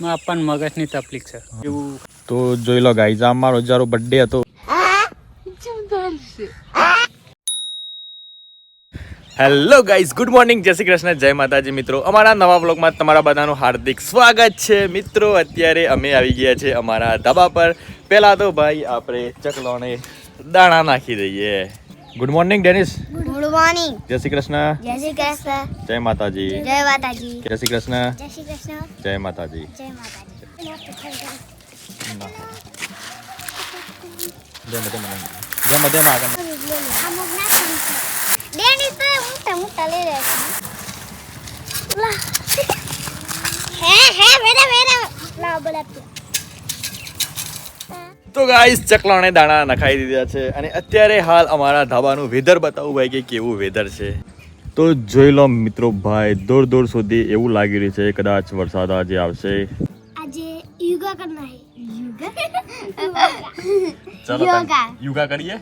માં મગજની તકલીફ છે. એવું. તો જોઈ લો ગાઈઝ આ મારો જારો બર્થડે હતો. Hello guys good morning Jay Shri Krishna, જય માતાજી મિત્રો. અમારા નવા બ્લોગમાં તમારા બધાનું હાર્દિક સ્વાગત છે. મિત્રો, અત્યારે અમે આવી ગયા છે અમારા ધાબા પર. પહેલાં તો ભાઈ, આપણે ચકલોને દાણા નાખી દઈએ. Good morning Dennis good morning Jai Shri Krishna જય શ્રી કૃષ્ણ જય માતાજી જય માતાજી જય શ્રી કૃષ્ણ જય શ્રી કૃષ્ણ જય માતાજી જય માતાજી જય મધ્ય જય મધ્ય આગળ ડેની તો મોટા મોટા લઈ રહ્યા છે લા હે હે મેડમ મેડમ લાવ બોલા તો ગાઈસ ચકલાણે દાણા નખાઈ દીધા છે અને અત્યારે હાલ અમારા ધાબાનું વેધર બતાવું ભાઈ કે કેવું વેધર છે. તો જોઈ લો મિત્રો ભાઈ દૂર દૂર સુધી એવું લાગી રહ્યું છે કદાચ વરસાદ આજે આવશે. આજે યોગા કરના હે યોગા ચલો યોગા. યોગા કરીએ?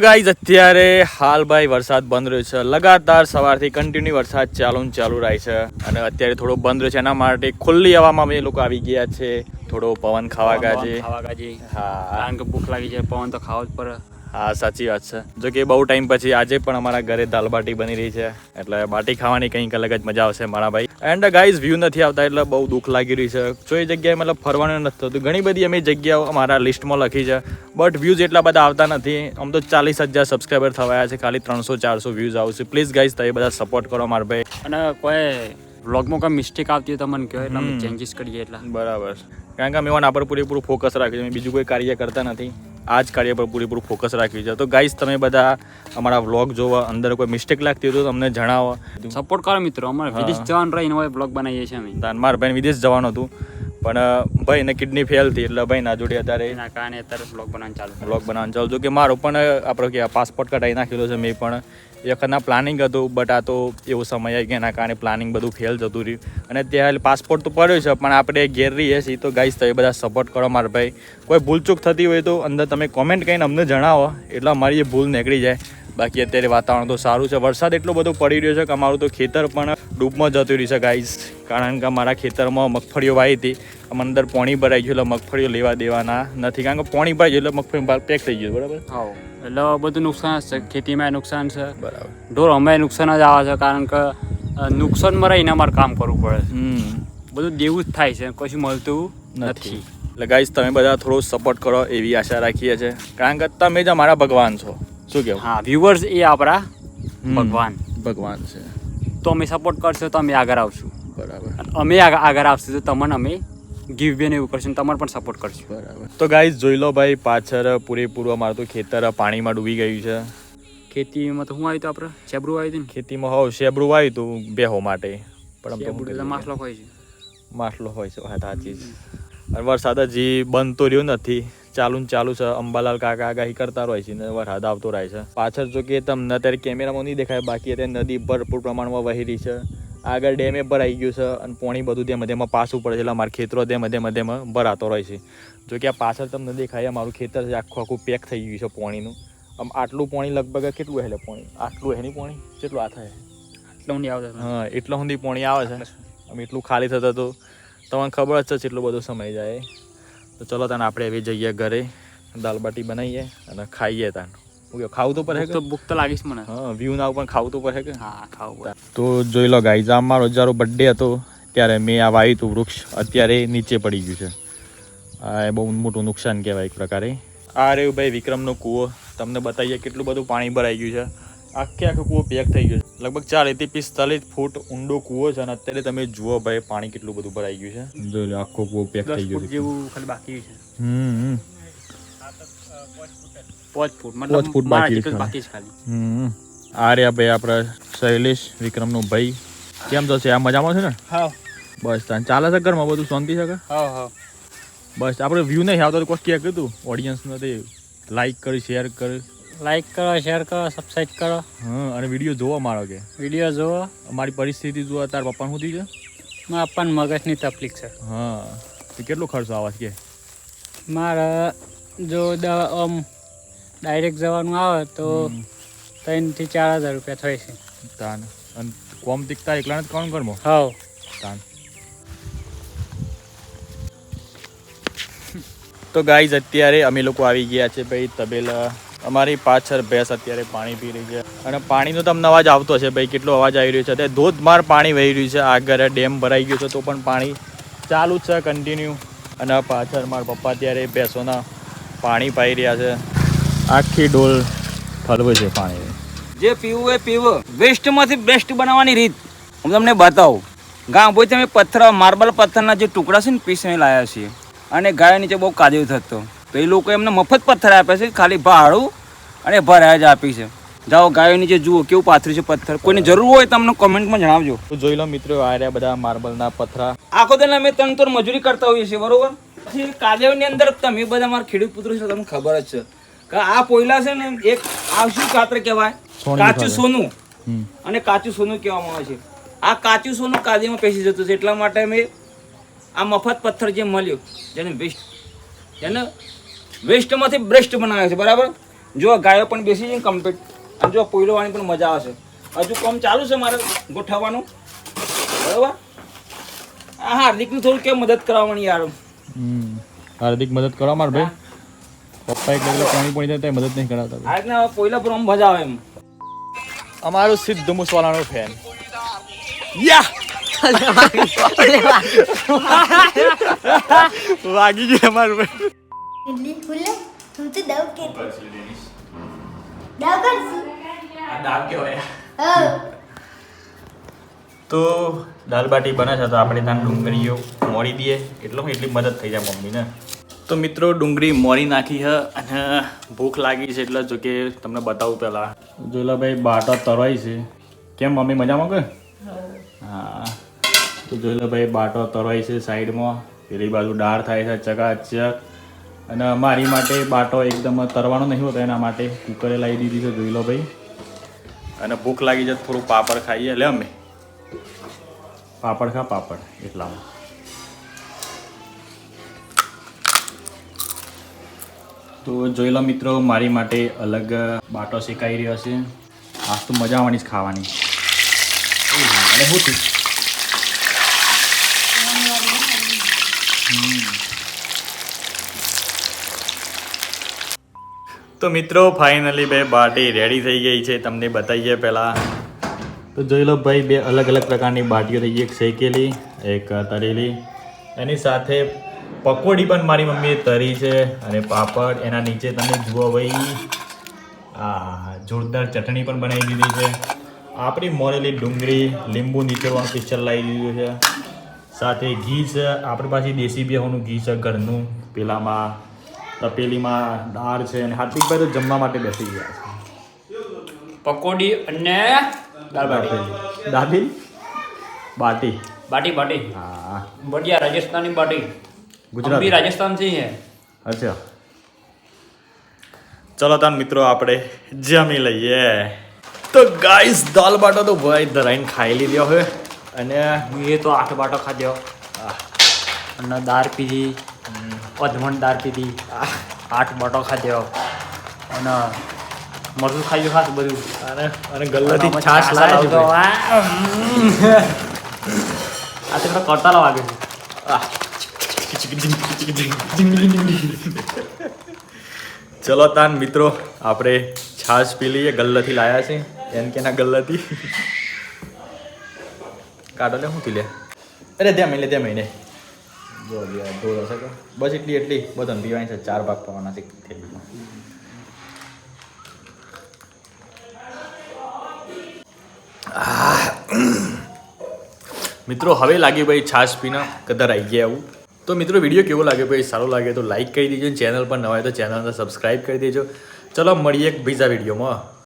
તો ગાઈઝ અત્યારે હાલ ભાઈ વરસાદ બંધ રહ્યો છે. લગાતાર સવારથી કન્ટિન્યુ વરસાદ ચાલુ ચાલુ રહે છે. અને અત્યારે થોડો બંધ રહ્યો છે. એના માટે ખુલ્લી હવામાં અમે લોકો આવી ગયા છે. થોડો પવન ખાવા ગયા છે હા. કારણ કે ભૂખ લાગી છે. પવન તો ખાવા જ પડે. હા સાચી વાત છે. જો કે બહુ ટાઈમ પછી આજે પણ અમારા ઘરે દાલ બાટી બની રહી છે. એટલે બાટી ખાવાની કંઈક અલગ જ મજા આવશે મારા ભાઈ. એન્ડ ગાઈઝ વ્યૂ નથી આવતા એટલે બહુ દુઃખ લાગી રહ્યું છે. જો એ જગ્યાએ મતલબ ફરવાનું નથી થતું. ઘણી બધી અમે જગ્યાઓ અમારા લિસ્ટમાં લખી છે. બટ વ્યૂઝ એટલા બધા આવતા નથી. આમ તો ચાલીસ હજાર સબસ્ક્રાઈબર થવાયા છે. ખાલી ત્રણસો ચારસો વ્યૂઝ આવશે. પ્લીઝ ગાઈઝ તમે બધા સપોર્ટ કરો મારા ભાઈ. અને કોઈ વ્લોગમાં કોઈ મિસ્ટેક આવતી હોય તો મને કહો એટલે ચેન્જીસ કરીએ એટલા. બરાબર. કારણ કે અમે એના પર પૂરેપૂરું ફોકસ રાખ્યું છે. અમે બીજું કોઈ કાર્ય કરતા નથી. આ જ કાર્ય પર પૂરેપૂરું ફોકસ રાખ્યું છે. તો ગાઈઝ તમે બધા અમારા વ્લોગ જોવા અંદર કોઈ મિસ્ટેક લાગતી હોય તો તમને જણાવો. સપોર્ટ કરો મિત્રો. અમારે વિદેશ જવાનું રહીને હોય બ્લોગ બનાવીએ છીએ અમે. મારા ભાઈ વિદેશ જવાનું હતું. પણ ભાઈને કિડની ફેલ થઈ એટલે ભાઈ ના જોડે અત્યારે એના કારણે અત્યારે બ્લોગ બનાવવાનું ચાલુ. બ્લોગ બનાવવાનું ચાલુ. હતું કે મારો પણ આપણો કે પાસપોર્ટ કઢાવી નાખેલો છે મેં પણ. એ વખતના પ્લાનિંગ હતું બટ આ તો એવો સમય આવી ગયા એના કારણે પ્લાનિંગ બધું ફેલ જતું રહ્યું. અને ત્યાં પાસપોર્ટ તો પડ્યો છે પણ આપણે ઘેર રહીએ છીએ તો ગાઈશ તમે બધા સપોર્ટ કરો મારા ભાઈ. કોઈ ભૂલચૂક થતી હોય તો અંદર તમે કોમેન્ટ કરીને અમને જણાવો એટલે અમારી એ ભૂલ નીકળી જાય. બાકી અત્યારે વાતાવરણ તો સારું છે. વરસાદ એટલો બધો પડી રહ્યો છે કે અમારું તો ખેતર પણ ડૂબમાં જતું રહ્યું છે ગાઈઝ કારણ કે અમારા ખેતરમાં મગફળીઓ વાવી હતી. આમ અંદર પોણી ભરાઈ ગયું એટલે મગફળીઓ લેવા દેવાના નથી. કારણ કે પોણી ભરાઈ ગયું એટલે મગફળી પેક થઈ ગયું બરાબર? હાવ એટલે બધું નુકસાન છે. ખેતીમાં નુકસાન છે. બરાબર. ઢોર અમે નુકસાન જ આવે છે કારણ કે નુકસાનમાં રહીને અમારે કામ કરવું પડે બધું દેવું જ થાય છે કશું મળતું નથી. નથી. એટલે ગાઈઝ તમે બધા થોડો સપોર્ટ કરો એવી આશા રાખીએ છીએ. કારણ કે તમે જ અમારા ભગવાન છો. શું કહેવું હા વ્યુઅર્સ એ આપણા ભગવાન. ભગવાન છે. તો અમે સપોર્ટ કરશો તો અમે આગળ આવશું. બરાબર. અમે આગ- આગળ આવશું તો તમને અમે ગીવ બેન એવું કરશું તમારે પણ સપોર્ટ કરશું. બરાબર. તો ગાઈઝ જોઈ લો ભાઈ પાછળ પૂરેપૂરું અમારું તો ખેતર પાણીમાં ડૂબી ગયું છે. ખેતીમાં તો શું આવ્યું હતું આપણે ચેબરું આવ્યું હતું ને? ખેતીમાં હોવ શેબરું આવ્યું હતું બેહો માટે. પણ માસલો હોય છે. માસલો હોય છે વાત સાચી છે વરસાદ હજી બનતો રહ્યો નથી. ચાલુ ને ચાલુ છે. અંબાલાલ કાકા આગાહી કરતા રહે છે ને વરસાદ આવતો રહે છે. પાછળ જો કે તમને અત્યારે કેમેરામાં નહીં દેખાય બાકી અત્યારે નદી ભરપૂર પ્રમાણમાં વહી રહી છે. આગળ ડેમે ભરાઈ ગયું છે અને પોણી બધું ત્યાં મધ્યમાં પાછું પડે છે. એટલે અમારા ખેતરો ત્યાં મધ્ય મધ્યમાં ભરાતો રહે છે. જો કે આ પાછળ તમને દેખાય અમારું ખેતર છે આખું આખું પેક થઈ ગયું છે પોણીનું. આમ આટલું પોણી લગભગ કેટલું હેલે પોણી? આટલું હે નહીં પોણી? કેટલું આ થાય? એટલો હું આવે હા એટલો સુધી પોણી આવે છે. આમ એટલું ખાલી થતું હતું તમને ખબર જ છે એટલો બધો સમય જાય. તો ચલો તને આપણે એવી જઈએ ઘરે દાલ બાટી બનાવીએ અને ખાઈએ તાન. હું કહું, ખાવું તો પડે તો ભૂખ તો લાગીશ મને. હા વ્યૂ ના પણ ખાવું તો પડે કે? હા ખાવું તો જોઈ લો ગાઈ જામ મારો જ્યારે બર્થડે હતો ત્યારે મેં આ વાવ્યું હતું વૃક્ષ અત્યારે નીચે પડી ગયું છે. આ એ બહુ મોટું નુકસાન કહેવાય એક પ્રકારે. આ રહ્યું ભાઈ વિક્રમનો કૂવો. તમને બતાવીએ કેટલું બધું પાણી ભરાઈ ગયું છે. આખે આખો કૂવો પેક થઈ ગયો છે. લગભગ ચાલીસથી પિસ્તાલીસ ફૂટ ઊંડો કૂવો છે અને અત્યારે તમે જુઓ ભાઈ પાણી કેટલું બધું ભરાઈ ગયું છે. આખો કૂવો પેક થઈ ગયો જેવું ખાલી બાકી છે. હમ પાંચ ફૂટ પાંચ ફૂટ બાકી છે. ખાલી. આ રહ્યા ભાઈ આપણા શૈલેષ વિક્રમનો ભાઈ. કેમ તો છે? આ મજામાં છે ને? હા. બસ ચાલે છે ઘરમાં બધું? શાંતિ છે હા હા. બસ આપણે વ્યૂ નહીં આવતો કોઈ ક્યાં કીધું. ઓડિયન્સને તે લાઈક કરી શેર કરી. લાઈક કરો શેર કરો સબસ્ક્રાઇબ કરો. હં અને વીડિયો જોવા મારો કે. વીડિયો જોવો. અમારી પરિસ્થિતિ જુઓ તાર પપ્પાને થઈ છે? મારા આપણને મગજની તકલીફ છે. હા તો કેટલો ખર્ચો આવે કે? મારા જો આમ ડાયરેક્ટ જવાનું આવે તો ત્રણથી ચાર હજાર રૂપિયા થાય છે. તાન. અને કોમ તીકતા એકલા જ કોણ કરમો હા તાન. તો ગાઈઝ અત્યારે અમે લોકો આવી ગયા છે ભાઈ તબેલા. અમારી પાછળ ભેંસ અત્યારે પાણી પી રહી છે. અને પાણીનો તમને અવાજ આવતો છે ભાઈ, કેટલો અવાજ આવી રહ્યો છે. તે ધોધમાર પાણી વહી રહ્યું છે. આગળ ડેમ ભરાઈ ગયો છે, તો પણ પાણી ચાલુ જ છે કન્ટિન્યુ અને પાછળ મારા પપ્પા અત્યારે ભેંસોના પાણી પાઈ રહ્યા છે. આખી ડોલ ફરવે છે પાણી. જે પીવું એ પીવું. વેસ્ટમાંથી બેસ્ટ બનાવવાની રીત. હું તમને બતાવું. ગામ ભાઈ તમે પથ્થર, માર્બલ પથ્થરના જે ટુકડા છે ને પીસને લાવ્યા છીએ. અને ગાય નીચે બહુ કાદવ થતો. તો એ લોકો એમને મફત પથ્થર આપે છે ખાલી ભાડું અને ભરાય જ આપી છે. જાઓ ગાયો નીચે જુઓ કેવું પાથર્યું છે પથ્થર. કોઈને જરૂર હોય તમને કોમેન્ટમાં જણાવજો. તો જોઈ લો મિત્રો આ રહ્યા બધા માર્બલના પથરા. આખો દિન અમે ત્રણ ત્રણ મજૂરી કરતા હોઈએ છીએ બરોબર? પછી કાદેવની અંદર તમે બધા મારા ખેડૂત પુત્રો છે તમને ખબર જ છે. કે આ પોયલા છે ને એક આ શું ખાતર કહેવાય કાચું સોનું. અને કાચું સોનું કહેવામાં આવે છે. આ કાચું સોનું કાદીમાં પેસી જતું છે એટલા માટે મેં આ મફત પથ્થર જે મળ્યો જેને બેસ્ટ જેને વેસ્ટમાંથી બ્રેસ્ટ બનાવે છે બરાબર? જો ગાયો પણ બેસી છે કમ્પ્લીટ અને જો પોઈલોવાની પણ મજા આવશે હજુ કામ ચાલુ છે મારે ગોઠવવાનું. બરાબર? હા હાર્દિકનું થોડું કેમ મદદ કરાવવાની યાર? હમ. હાર્દિક મદદ કરો માર ભાઈ. પપ્પા એક ડગલો પાણી પડી જાય તો મદદ નહીં કરાવતા આ રીતના પોઈલા પર આમ મજા આવે એમ. અમારો સિદ્ધ મુસવાલાનો ફેન યા! વાગી ગયું અમારું ઇડલી ફૂલે હું તો દવ કે કરશું ડેનિશ દવ કરશું આ તો દાલ બાટી બને છે તો આપણે ત્યાં ડુંગળીઓ મોડી દઈએ એટલો એટલી મદદ થઈ જાય મમ્મીને તો મિત્રો ડુંગળી મોરી નાખી હ અને ભૂખ લાગી છે એટલે જો કે તમને બતાવું પહેલાં જોલા ભાઈ બાટા તરાય છે કેમ મમ્મી મજામાં કે હા તો જોલા ભાઈ બાટો તરાય છે સાઈડમાં પેલી બાજુ ડાળ થાય છે ચકાચક અને મારી માટે બાટો એકદમ તરવાનો નહીં હોતો એના માટે કુકરે લાવી દીધી છે જોઈ લો ભાઈ. અને ભૂખ લાગી જાય થોડું પાપડ ખાઈએ લે અમે. પાપડ ખા પાપડ એટલામાં. તો જોઈ લો મિત્રો મારી માટે અલગ બાટો શેકાઈ રહ્યો છે. આજ તો મજા આવવાની જ ખાવાની. શું થયું? તો મિત્રો ફાઇનલી બે બાટી રેડી થઈ ગઈ છે. તમને બતાવીએ પહેલાં. તો જોઈ લો ભાઈ, બે અલગ અલગ પ્રકારની બાટીઓ થઈ ગઈ. એક શેકેલી, એક તળેલી એની સાથે પકોડી પણ મારી મમ્મીએ તરી છે અને પાપડ. એના નીચે તમે જુઓ ભાઈ, આ જોરદાર ચટણી પણ બનાવી દીધી છે. આપણી મોરેલી ડુંગળી, લીંબુ નીચેવાનું પિક્ચર લાવી દીધું છે. સાથે ઘી છે. આપણી પાસે દેશી બેહોનું ઘી છે ઘરનું. પેલામાં તપેલીમાં દાળ છે અને હાર્દિકભાઈ તો જમવા માટે બેસી ગયા છે. પકોડી અને દાળ બાટી. દાબી બાટી. બાટી. બાટી હા. બઢિયા રાજસ્થાની બાટી. ગુજરાતી. રાજસ્થાન છે અચ્છા. ચલો તાન મિત્રો આપણે જમી લઈએ. તો ગાઈસ દાલ બાટો તો ભાઈ ધરાઈને ખાઈ લીધો હવે અને મેં તો આઠ બાટો ખાધ્યો અને દાળ પીધી. અધમણ દાળ પીધી આઠ બાટો ખાધ્યો અને મરચું ખાઈ ખાસ બધું. અને અને ગલ્લાથી છાશ લાવે છે આ તો પેલો કરતાલા વાગે છે. ચલો તાન મિત્રો આપણે છાશ પી લઈએ ગલ્લાથી લાયા છે. એમ કે ના ગલ્લાથી કાઢો લે શું લે? અરે ત્યાં મહિને ત્યાં મહિને. બસ એટલી એટલી. બધાને પીવાની છે. ચાર ભાગ પાવાના છે. થેલીમાં મિત્રો, હવે લાગે ભાઈ છાશ પીના, કદર આવી ગયા આવું. તો મિત્રો, વીડિયો કેવો લાગે ભાઈ? સારો લાગે તો લાઈક કરી દેજો ચેનલ પર નવા હોય તો ચેનલને સબસ્ક્રાઈબ કરી દેજો. ચલો, મળીએ એક બીજા વિડીયોમાં.